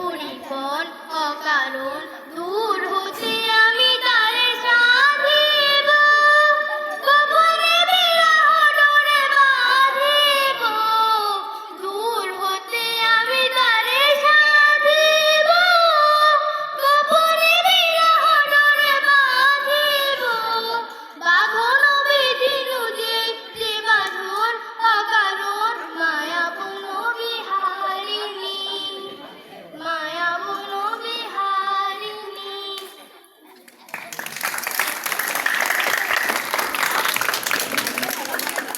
পরিপণ অকারণ